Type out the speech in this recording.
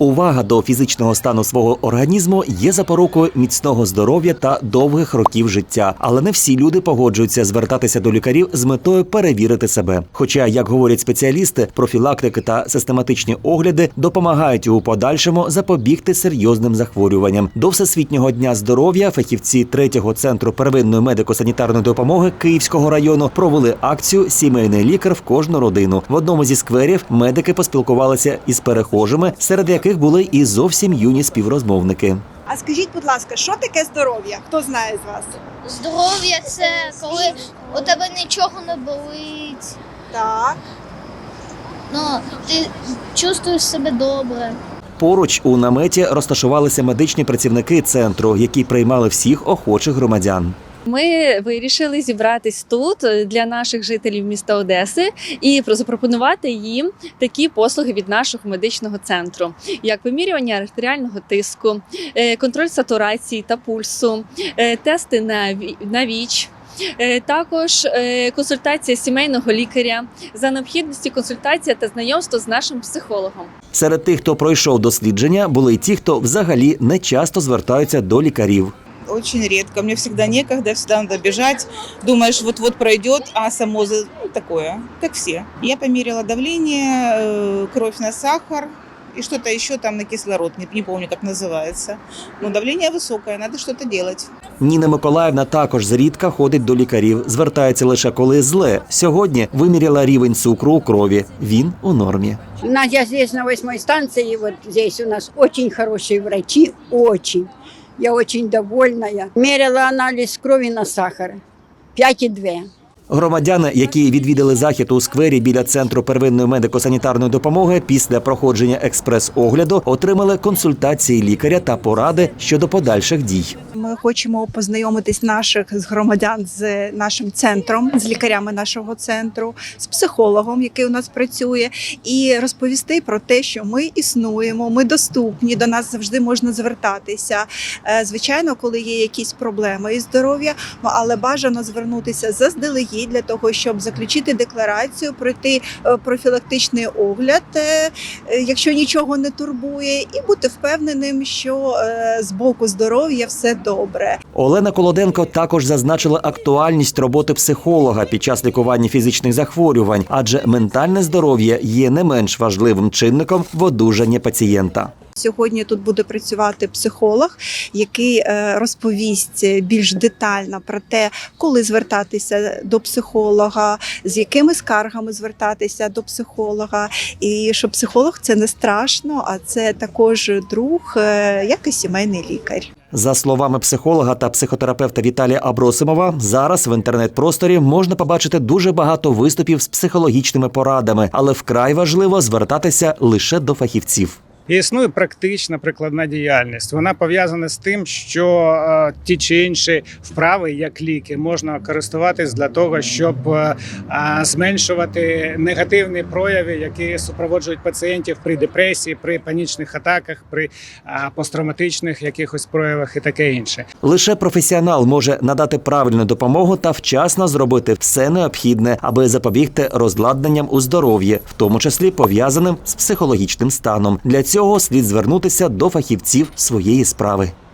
Увага до фізичного стану свого організму є запорукою міцного здоров'я та довгих років життя. Але не всі люди погоджуються звертатися до лікарів з метою перевірити себе. Хоча, як говорять спеціалісти, профілактики та систематичні огляди допомагають у подальшому запобігти серйозним захворюванням. До всесвітнього дня здоров'я фахівці третього центру первинної медико-санітарної допомоги Київського району провели акцію Сімейний лікар в кожну родину. В одному зі скверів медики поспілкувалися із перехожими, серед яких були і зовсім юні співрозмовники. А скажіть, будь ласка, що таке здоров'я? Хто знає з вас? Здоров'я це коли у тебе нічого не болить. Так. Ну, ти чувствуєш себе добре. Поруч у наметі розташувалися медичні працівники центру, які приймали всіх охочих громадян. Ми вирішили зібратись тут для наших жителів міста Одеси і запропонувати їм такі послуги від нашого медичного центру, як вимірювання артеріального тиску, е, контроль сатурації та пульсу, е, тести на ві- ВІЧ. е, Також е, консультація сімейного лікаря за необхідності консультація та знайомство з нашим психологом. Серед тих, хто пройшов дослідження, були й ті, хто взагалі не часто звертаються до лікарів Очень редко. Мне всегда некогда, всегда надо бежать. Думаешь, вот-вот пройдет, а само за- ну, такое, как все. Я померила давление, э, кровь на сахар и что-то еще там на кислород, не, не помню, как называется. Но давление высокое, надо что-то делать. Ніна Миколаївна також зрідка ходить до лікарів. Звертається лише коли зле. Сьогодні виміряла рівень цукру у крові. Він у нормі. У нас я здесь на восьмой станции, вот здесь у нас очень хорошие врачи, очень. Я очень довольна. Мерила анализ крови на сахар. 5,2. Громадяни, які відвідали захід у сквері біля центру первинної медико-санітарної допомоги, після проходження експрес-огляду отримали консультації лікаря та поради щодо подальших дій. Ми хочемо познайомитись наших з громадян з нашим центром, з лікарями нашого центру, з психологом, який у нас працює, і розповісти про те, що ми існуємо, ми доступні, до нас завжди можна звертатися. Е, Звичайно, коли є якісь проблеми із здоров'я, але бажано звернутися заздалегідь для того, щоб заключити декларацію, пройти е, профілактичний огляд, е, е, якщо нічого не турбує, і бути впевненим, що з боку здоров'я все добре. Олена Колоденко також зазначила актуальність роботи психолога під час лікування фізичних захворювань, адже ментальне здоров'я є не менш важливим чинником в одужанні пацієнта. Сьогодні тут буде працювати психолог, який е, розповість більш детально про те, коли звертатися до психолога, з якими скаргами звертатися до психолога, і що психолог це не страшно, а це також друг, е, як і сімейний лікар. За словами психолога та психотерапевта Віталія Абросимова, зараз в інтернет-просторі можна побачити дуже багато виступів з психологічними порадами, але вкрай важливо звертатися лише до фахівців. Існує практична прикладна діяльність. Вона пов'язана з тим, що е, ті чи інші вправи, як ліки, можна користуватись для того, щоб е, е, зменшувати негативні прояви, які супроводжують пацієнтів при депресії, при панічних атаках, при е, посттравматичних якихось проявах і таке інше. Лише професіонал може надати правильну допомогу та вчасно зробити все необхідне, аби запобігти розладнанням у здоров'ї, в тому числі пов'язаним з психологічним станом. Для цього слід звернутися до фахівців своєї справи.